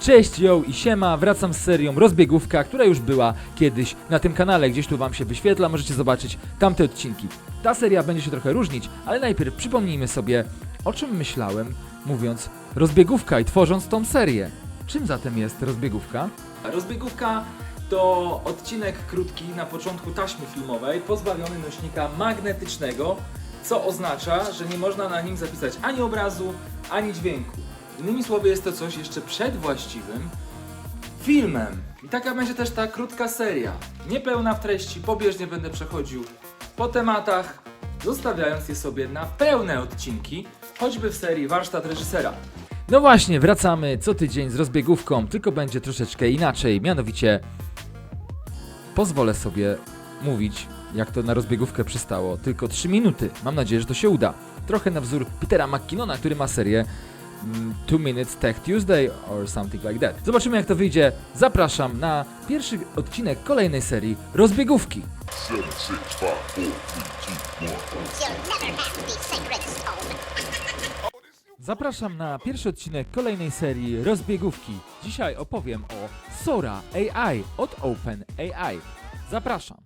Cześć, yo i siema, wracam z serią Rozbiegówka, która już była kiedyś na tym kanale, gdzieś tu wam się wyświetla, możecie zobaczyć tamte odcinki. Ta seria będzie się trochę różnić, ale najpierw przypomnijmy sobie, o czym myślałem, mówiąc Rozbiegówka i tworząc tą serię. Czym zatem jest Rozbiegówka? Rozbiegówka to odcinek krótki na początku taśmy filmowej, pozbawiony nośnika magnetycznego, co oznacza, że nie można na nim zapisać ani obrazu, ani dźwięku. Innymi słowy, jest to coś jeszcze przed właściwym filmem. I taka będzie też ta krótka seria. Niepełna w treści, pobieżnie będę przechodził po tematach, zostawiając je sobie na pełne odcinki, choćby w serii Warsztat Reżysera. No właśnie, wracamy co tydzień z rozbiegówką, tylko będzie troszeczkę inaczej. Mianowicie pozwolę sobie mówić, jak to na rozbiegówkę przystało, tylko 3 minuty. Mam nadzieję, że to się uda. Trochę na wzór Petera McKinnona, który ma serię 2 Minutes Tech Tuesday or something like that. Zobaczymy jak to wyjdzie. Zapraszam na pierwszy odcinek kolejnej serii Rozbiegówki. Seven, six, five, four, three, two. Zapraszam na pierwszy odcinek kolejnej serii Rozbiegówki. Dzisiaj opowiem o Sora AI od Open AI. Zapraszam.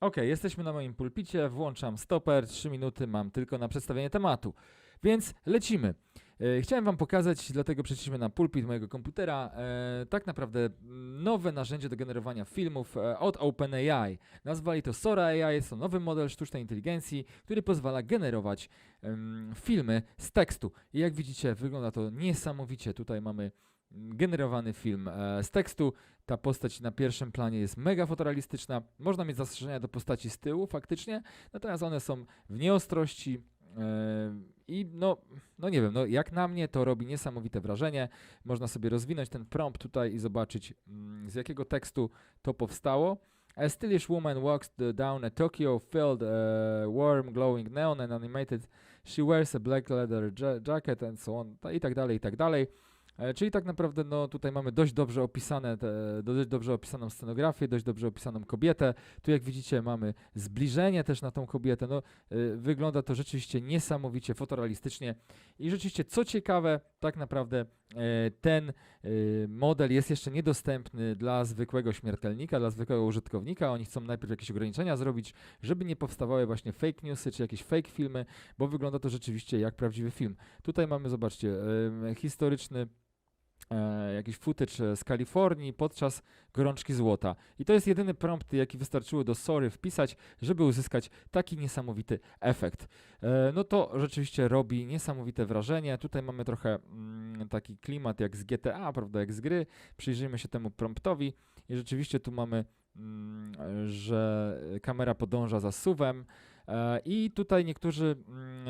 Ok, jesteśmy na moim pulpicie, włączam stoper, 3 minuty mam tylko na przedstawienie tematu. Więc lecimy. E, Chciałem Wam pokazać, dlatego przeszliśmy na pulpit mojego komputera, e, tak naprawdę nowe narzędzie do generowania filmów e, od OpenAI. Nazwali to Sora AI, jest to nowy model sztucznej inteligencji, który pozwala generować filmy z tekstu. I jak widzicie, wygląda to niesamowicie. Tutaj mamy generowany film z tekstu. Ta postać na pierwszym planie jest mega fotorealistyczna. Można mieć zastrzeżenia do postaci z tyłu faktycznie, natomiast one są w nieostrości. I no, no nie wiem, no jak na mnie to robi niesamowite wrażenie. Można sobie rozwinąć ten prompt tutaj i zobaczyć mm, z jakiego tekstu to powstało. A stylish woman walks down a Tokyo filled uh, warm glowing neon and animated She wears a black leather ja jacket and so on, i tak dalej, i tak dalej. E, czyli tak naprawdę no, tutaj mamy dość dobrze opisane te, dość dobrze opisaną scenografię, dość dobrze opisaną kobietę. Tu jak widzicie mamy zbliżenie też na tą kobietę. No, e, wygląda to rzeczywiście niesamowicie fotorealistycznie i rzeczywiście co ciekawe, tak naprawdę e, ten e, model jest jeszcze niedostępny dla zwykłego śmiertelnika, dla zwykłego użytkownika. Oni chcą najpierw jakieś ograniczenia zrobić, żeby nie powstawały właśnie fake newsy czy jakieś fake filmy, bo wygląda to rzeczywiście jak prawdziwy film. Tutaj mamy, zobaczcie, em, historyczny e, jakiś footage e, z Kalifornii podczas gorączki złota. I to jest jedyny prompt, jaki wystarczyło do Sory wpisać, żeby uzyskać taki niesamowity efekt. E, no to rzeczywiście robi niesamowite wrażenie. Tutaj mamy trochę mm, taki klimat jak z GTA, prawda, jak z gry. Przyjrzyjmy się temu promptowi i rzeczywiście tu mamy, mm, że kamera podąża za suwem. E, I tutaj niektórzy mm,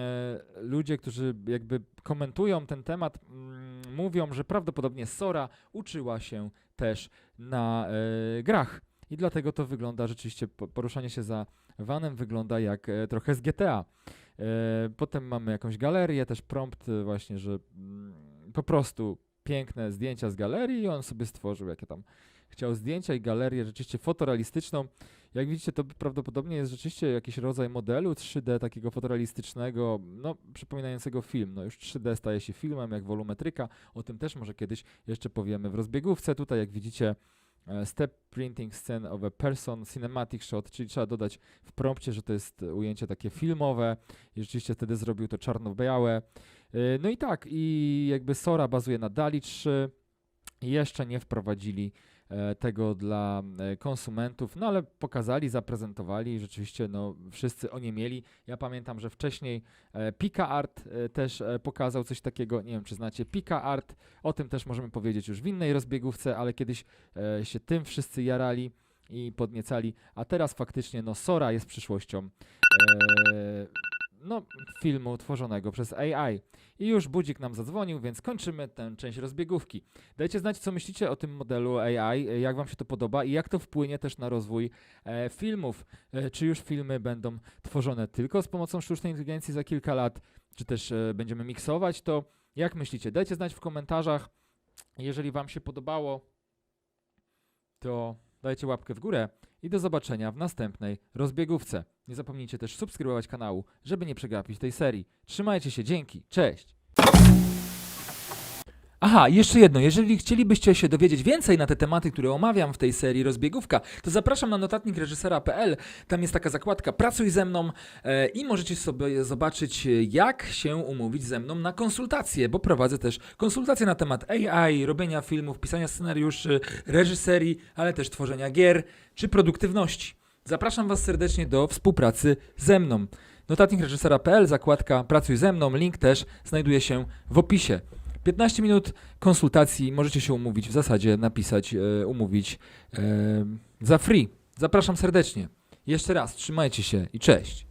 ludzie, którzy jakby komentują ten temat, mm, mówią, że prawdopodobnie Sora uczyła się też na e, grach. I dlatego to wygląda rzeczywiście, po- poruszanie się za vanem wygląda jak e, trochę z GTA. E, potem mamy jakąś galerię, też prompt e, właśnie, że mm, po prostu piękne zdjęcia z galerii i on sobie stworzył jakie tam chciał zdjęcia i galerię rzeczywiście fotorealistyczną. Jak widzicie, to prawdopodobnie jest rzeczywiście jakiś rodzaj modelu 3D takiego fotorealistycznego, no przypominającego film. No już 3D staje się filmem, jak wolumetryka. O tym też może kiedyś jeszcze powiemy w rozbiegówce. Tutaj jak widzicie e, step printing scene of a person cinematic shot, czyli trzeba dodać w prompcie, że to jest ujęcie takie filmowe i rzeczywiście wtedy zrobił to czarno-białe. E, No i tak, i jakby Sora bazuje na DALI 3. Jeszcze nie wprowadzili e, tego dla e, konsumentów, no ale pokazali, zaprezentowali rzeczywiście no, wszyscy o nie mieli. Ja pamiętam, że wcześniej Pika Art też pokazał coś takiego, nie wiem czy znacie Pika Art, o tym też możemy powiedzieć już w innej rozbiegówce, ale kiedyś się tym wszyscy jarali i podniecali, a teraz faktycznie no Sora jest przyszłością e, no, filmu tworzonego przez AI. I już budzik nam zadzwonił, więc kończymy tę część rozbiegówki. Dajcie znać, co myślicie o tym modelu AI, jak Wam się to podoba i jak to wpłynie też na rozwój e, filmów. E, czy już filmy będą tworzone tylko z pomocą sztucznej inteligencji za kilka lat, czy też e, będziemy miksować to? Jak myślicie? Dajcie znać w komentarzach. Jeżeli Wam się podobało, to dajcie łapkę w górę i do zobaczenia w następnej rozbiegówce. Nie zapomnijcie też subskrybować kanału, żeby nie przegapić tej serii. Trzymajcie się, dzięki, cześć! Aha, jeszcze jedno. Jeżeli chcielibyście się dowiedzieć więcej na te tematy, które omawiam w tej serii Rozbiegówka, to zapraszam na notatnik reżysera.pl. Tam jest taka zakładka Pracuj ze mną e, i możecie sobie zobaczyć, jak się umówić ze mną na konsultacje, bo prowadzę też konsultacje na temat AI, robienia filmów, pisania scenariuszy, reżyserii, ale też tworzenia gier czy produktywności. Zapraszam Was serdecznie do współpracy ze mną. Notatnik reżysera.pl, zakładka Pracuj ze mną, link też znajduje się w opisie. 15 minut konsultacji, możecie się umówić, w zasadzie napisać, e, umówić e, za free. Zapraszam serdecznie. Jeszcze raz, trzymajcie się i cześć.